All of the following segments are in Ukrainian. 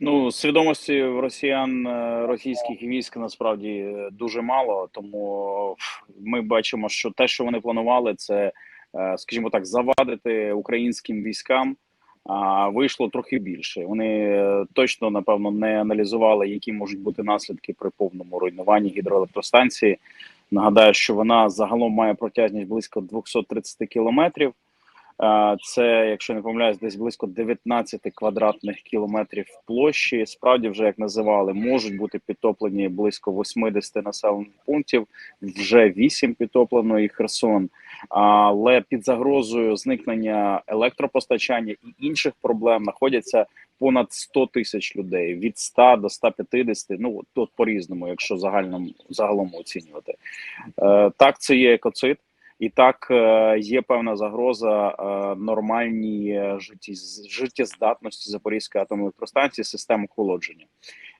Ну, свідомості росіян е, російських військ насправді е, дуже мало, тому ми бачимо, що те, що вони планували, це, е, скажімо так, завадити українським військам. А вийшло трохи більше. Вони точно напевно не аналізували, які можуть бути наслідки при повному руйнуванні гідроелектростанції. Нагадаю, що вона загалом має протяжність близько 230 кілометрів. Це, якщо не помиляюсь, десь близько 19 квадратних кілометрів площі. Справді, вже як називали, можуть бути підтоплені близько 80 населених пунктів. Вже 8 підтоплено і Херсон. Але під загрозою зникнення електропостачання і інших проблем знаходяться понад 100 тисяч людей від 100 до 150, Ну тут по різному, якщо загальному загалом оцінювати. Е, Так, це є екоцид. І так е, є певна загроза е, нормальній е, життєздатності Запорізької атомної електростанції систем охолодження.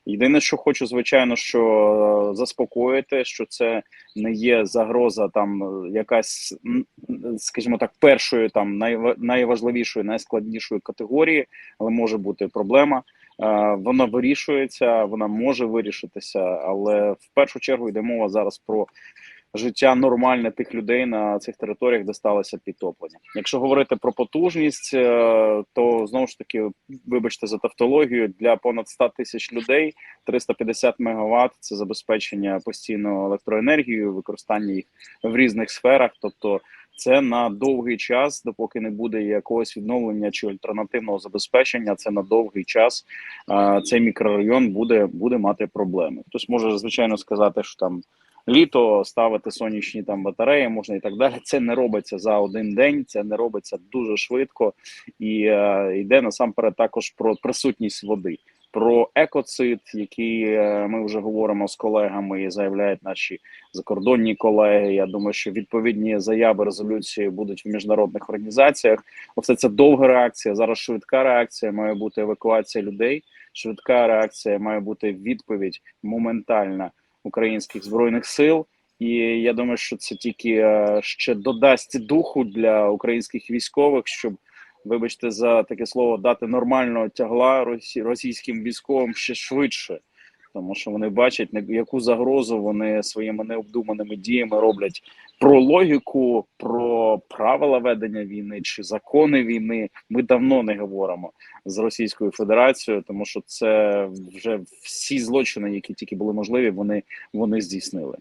Єдине, що хочу, звичайно, що заспокоїти, що це не є загроза, там якась, скажімо так, першої там найва- найважливішої, найскладнішої категорії, але може бути проблема. Вона вирішується, вона може вирішитися, але в першу чергу йде мова зараз про життя нормальне тих людей на цих територіях, де сталося підтоплення. Якщо говорити про потужність, е, то знову ж таки, вибачте за тавтологію, для понад 100 тисяч людей 350 МВт – це забезпечення постійно електроенергією, використання їх в різних сферах, тобто. Це на довгий час, допоки не буде якогось відновлення чи альтернативного забезпечення. Це на довгий час е, цей мікрорайон буде буде мати проблеми. Хтось може звичайно сказати, що там літо ставити сонячні там батареї можна і так далі. Це не робиться за один день, це не робиться дуже швидко і е, йде насамперед також про присутність води. Про екоцид, який е, ми вже говоримо з колегами, і заявляють наші закордонні колеги. Я думаю, що відповідні заяви резолюції будуть в міжнародних організаціях. Оце це довга реакція. Зараз швидка реакція має бути евакуація людей. Швидка реакція має бути відповідь моментальна українських збройних сил. І я думаю, що це тільки е, ще додасть духу для українських військових, щоб вибачте за таке слово, дати нормального тягла російським військовим ще швидше, тому що вони бачать яку загрозу вони своїми необдуманими діями роблять про логіку, про правила ведення війни чи закони війни. Ми давно не говоримо з Російською Федерацією, тому що це вже всі злочини, які тільки були можливі, вони, вони здійснили.